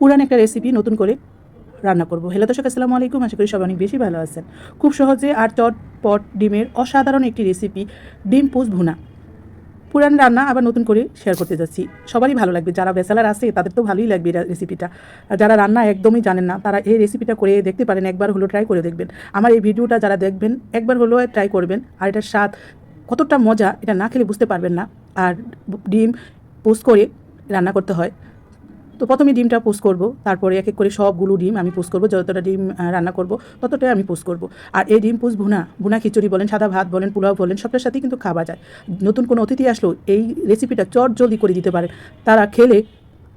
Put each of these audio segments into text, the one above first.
পুরান একটা রেসিপি নতুন করে রান্না করব। হ্যালো দর্শক, আসসালামু আলাইকুম। আশা করি সবাই অনেক বেশি ভালো আছেন। খুব সহজে আর চট পট ডিমের অসাধারণ একটি রেসিপি ডিম পোস ভুনা। পুরান রান্না আবার নতুন করে শেয়ার করতে যাচ্ছি। সবারই ভালো লাগবে। যারা বেসালার আছে, তাদের তো ভালোই লাগবে রেসিপিটা আর যারা রান্না একদমই জানেন না, তারা এই রেসিপিটা করে দেখতে পারেন, একবার হলো ট্রাই করে দেখবেন। আমার এই ভিডিওটা যারা দেখবেন, একবার হলো ট্রাই করবেন। আর এটার স্বাদ কতটা মজা, এটা না খেলে বুঝতে পারবেন না। আর ডিম পোস্ট করে রান্না করতে হয়। তো প্রথমে ডিমটা পোস্ট করব, তারপরে এক এক করে সবগুলো ডিম আমি পোস্ট করব, যতটা ডিম রান্না করব, ততটাই আমি পোস্ট করব। আর এই ডিম পোস্ট ভুনা ভুনা খিচুড়ি বলেন, সাদা ভাত বলেন, পোলাও বলেন, সবটার সাথেই কিন্তু খাওয়া যায়। নতুন কোনো অতিথি আসলেও এই রেসিপিটা চট জলদি করে দিতে পারে। তারা খেলে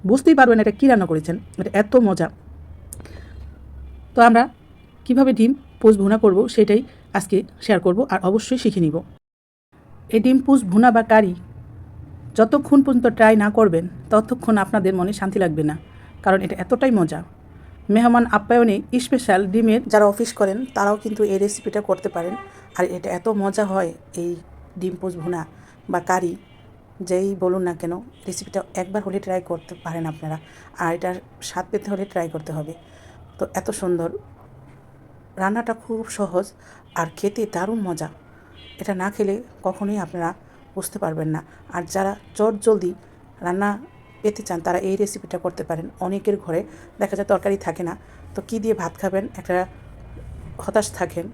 বুঝতেই পারবেন এটা কী রান্না করেছেন, এটা এত মজা। তো আমরা কীভাবে ডিম পোস্ট ভুনা করব সেটাই আজকে শেয়ার করব, আর অবশ্যই শিখে নিব। এই ডিম পোস্ট ভুনা বা কারি যতক্ষণ পর্যন্ত ট্রাই না করবেন, ততক্ষণ আপনাদের মনে শান্তি লাগবে না, কারণ এটা এতটাই মজা। মেহমান আপ্যায়নে স্পেশাল ডিমের যারা অফিস করেন, তারাও কিন্তু এই রেসিপিটা করতে পারেন। আর এটা এত মজা হয় এই ডিম পোচ ভুনা বা কারি, যেই বলুন না কেন রেসিপিটা একবার হলে ট্রাই করতে পারেন আপনারা। আর এটার স্বাদ পেতে হলে ট্রাই করতে হবে। তো এত সুন্দর। রান্নাটা খুব সহজ আর খেতে দারুণ মজা। এটা না খেলে কখনোই আপনারা বুঝতে পারবেন না। আর যারা চট জলদি রান্না পেতে চান, তারা এই রেসিপিটা করতে পারেন। অনেকের ঘরে দেখা যায় তরকারি থাকে না। তো কী দিয়ে ভাত খাবেন? একটা হতাশ থাকেন।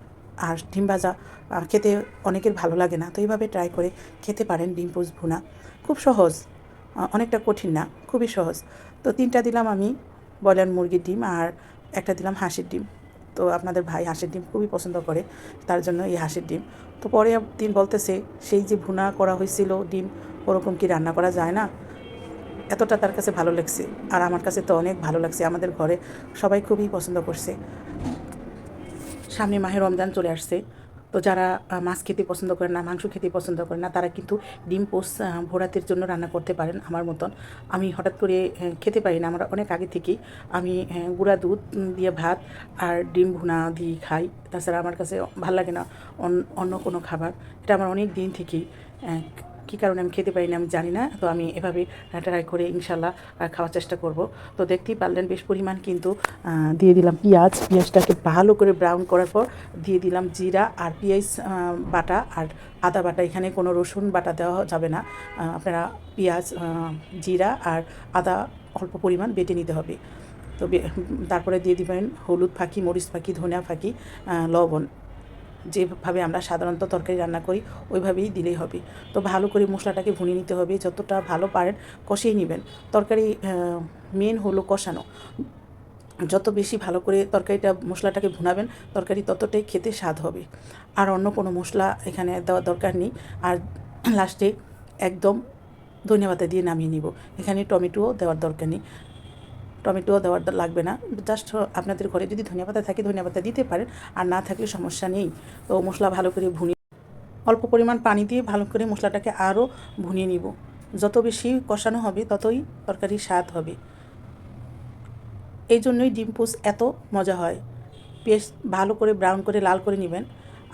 আর ডিম ভাজা খেতে অনেকের ভালো লাগে না। তো এইভাবে ট্রাই করে খেতে পারেন ডিম পোস ভুনা। খুব সহজ। অনেকটা কঠিন না, খুবই সহজ। তো তিনটা দিলাম আমি ব্রয়লার মুরগির ডিম আর একটা দিলাম হাঁসের ডিম। তো আপনাদের ভাই হাঁসের ডিম খুবই পছন্দ করে, তার জন্য এই হাঁসের ডিম। তো পরে দিন বলতেছে, সেই যে ভুনা করা হয়েছিল ডিম, ওরকম কি রান্না করা যায় না? এতটা তার কাছে ভালো লাগছে, আর আমার কাছে তো অনেক ভালো লাগছে, আমাদের ঘরে সবাই খুবই পছন্দ করছে। সামনে মাহে রমজান চলে আসছে তো যারা মাছ খেতে পছন্দ করেন না মাংস খেতে পছন্দ করে না তারা কিন্তু ডিম আহ, ভোরাতের জন্য রান্না করতে পারেন আমার মতন। আমি হঠাৎ করে খেতে পারি না। আমরা অনেক আগে থেকেই আমি গুঁড়া দুধ দিয়ে ভাত আর ডিম ভুনা দিয়ে খাই। তাছাড়া আমার কাছে ভালো লাগে না অন- অন্য কোনো খাবার। এটা আমার অনেক দিন থেকেই কী কারণে আমি খেতে পারি না আমি জানি না, তো আমি এভাবে ট্রাই করে ইনশাল্লাহ খাওয়ার চেষ্টা করব। তো দেখতেই পারলেন বেশ পরিমাণ কিন্তু দিয়ে দিলাম পেঁয়াজ। পেঁয়াজটাকে ভালো করে ব্রাউন করার পর দিয়ে দিলাম জিরা আর পেঁয়াজ বাটা আর আদা বাটা। এখানে কোনো রসুন বাটা দেওয়া যাবে না। আপনারা পেঁয়াজ জিরা আর আদা অল্প পরিমাণ বেটে নিতে হবে। তো তারপরে দিয়ে দিবেন হলুদ ফাঁকি, মরিচ ফাঁকি, ধনিয়া ফাঁকি লবণ। যেভাবে আমরা সাধারণত তরকারি রান্না করি, ওইভাবেই দিলেই হবে। তো ভালো করে মশলাটাকে ভুনিয়ে নিতে হবে, যতটা ভালো পারেন কষিয়ে নেবেন। তরকারি মেন হলো কষানো। যত বেশি ভালো করে তরকারিটা, মশলাটাকে ভুনাবেন, তরকারি ততটাই খেতে স্বাদ হবে। আর অন্য কোনো মশলা এখানে দেওয়ার দরকার নেই। আর লাস্টে একদম ধনিয়া পাতা দিয়ে নামিয়ে নিব। এখানে টমেটোও দেওয়ার দরকার নেই। টমেটো দেওয়ার লাগবে না। জাস্ট আপনাদের ঘরে যদি ধনিয়া পাতা থাকে ধনিয়া পাতা দিতে পারেন। আর না থাকলে সমস্যা নেই। তো মশলা ভালো করে ভুনি অল্প পরিমাণ পানি দিয়ে ভালো করে মশলাটাকে আরও ভুনিয়ে নিব। যত বেশি কষানো হবে, ততই তরকারির স্বাদ হবে। এই জন্যই ডিম পোস এত মজা হয়। বেশ ভালো করে ব্রাউন করে লাল করে নেবেন।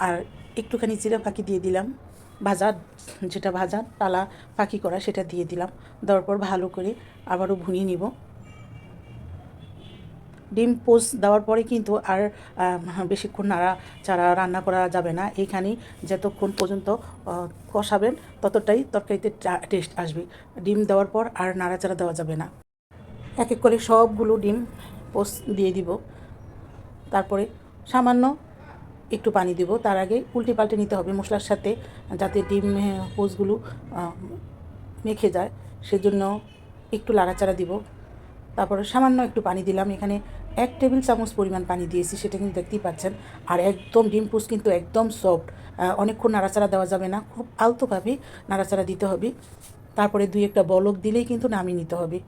আর একটুখানি জিরা ফাঁকি দিয়ে দিলাম। ভাজা, যেটা ভাজা টালা ফাঁকি করা, সেটা দিয়ে দিলাম। দেওয়ার পর ভালো করে আবারও ভুনিয়ে নিব। ডিম পোস্ট দেওয়ার পরে কিন্তু আর বেশিক্ষণ নাড়া চাড়া রান্না করা যাবে না। এইখানেই যতক্ষণ পর্যন্ত কষাবেন ততটাই তরকারিতে টেস্ট আসবে। ডিম দেওয়ার পর আর নাড়াচাড়া দেওয়া যাবে না। এক এক করে সবগুলো ডিম পোস্ট দিয়ে দিব। তারপরে সামান্য একটু পানি দেব। তার আগে উল্টে পাল্টে নিতে হবে মশলার সাথে যাতে ডিম আহ, পোস্টগুলো মেখে যায়। সেজন্য একটু লাড়াচাড়া দিব। তারপরে সামান্য একটু পানি দিলাম। এখানে এক টেবিল চামচ পরিমাণ পানি দিয়েছি, সেটা কিন্তু দেখতেই পাচ্ছেন। আর একদম ডিম পোস্ট কিন্তু একদম সফট অনেকক্ষণ নাড়াচাড়া দেওয়া যাবে না, খুব আলতোভাবে নাড়াচাড়া দিতে হবে। তারপরে দুই একটা বলক দিলেই কিন্তু নামিয়ে নিতে হবে।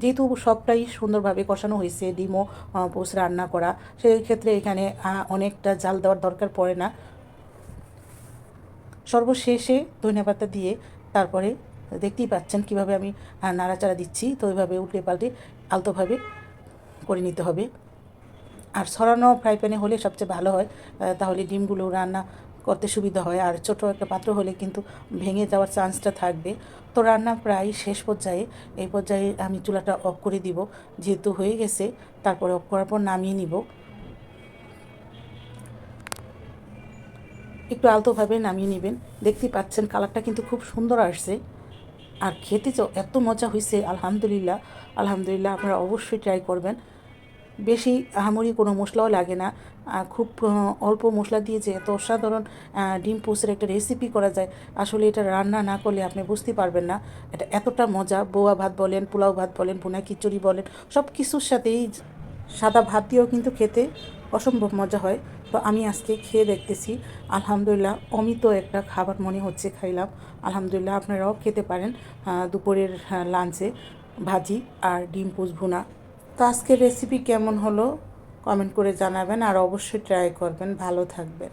যেহেতু সবটাই সুন্দরভাবে কষানো হয়েছে, ডিমও পোস রান্না করা সেই ক্ষেত্রে এখানে অনেকটা জাল দেওয়ার দরকার পড়ে না। সর্বশেষে ধনেপাতা দিয়ে তারপরে দেখতেই পাচ্ছেন কীভাবে আমি নাড়াচাড়া দিচ্ছি। তো ওইভাবে উল্টে পাল্টে আলতোভাবে করে নিতে হবে। আর ছড়ানো ফ্রাই প্যানে হলে সবচেয়ে ভালো হয় তাহলে ডিমগুলো রান্না করতে সুবিধা হয়। আর ছোটো একটা পাত্র হলে কিন্তু ভেঙে যাওয়ার চান্সটা থাকবে। তো রান্না প্রায় শেষ পর্যায়ে, এই পর্যায়ে আমি চুলাটা অফ করে দিব। যেহেতু হয়ে গেছে, তারপরে অফ করার পর নামিয়ে নিব। একটু আলতোভাবে নামিয়ে নেবেন। দেখতেই পাচ্ছেন কালারটা কিন্তু খুব সুন্দর আসছে। আর খেতে তো এত মজা হয়েছে আলহামদুলিল্লাহ। আলহামদুলিল্লাহ, আপনারা অবশ্যই ট্রাই করবেন। বেশি আহামরি কোনো মশলাও লাগে না। খুব অল্প মশলা দিয়ে যে এত অসাধারণ ডিম পোস্টের একটা রেসিপি করা যায়, আসলে এটা রান্না না করলে আপনি বুঝতে পারবেন না। এটা এতটা মজা, বোয়া ভাত বলেন, পোলাও ভাত বলেন, ভুনা খিচুড়ি বলেন সব কিছুর সাথেই সাদা ভাত দিয়েও কিন্তু খেতে অসম্ভব মজা হয়। তো আমি আজকে খেয়ে দেখতেছি, আলহামদুলিল্লাহ অমিত একটা খাবার মনে হচ্ছে খাইলাম। আলহামদুলিল্লাহ আপনারাও খেতে পারেন দুপুরের লাঞ্চে ভাজি আর ডিম পুষ ভুনা তো আজকের রেসিপি কেমন হলো? কমেন্ট করে জানাবেন আর অবশ্যই ট্রাই করবেন। ভালো থাকবেন।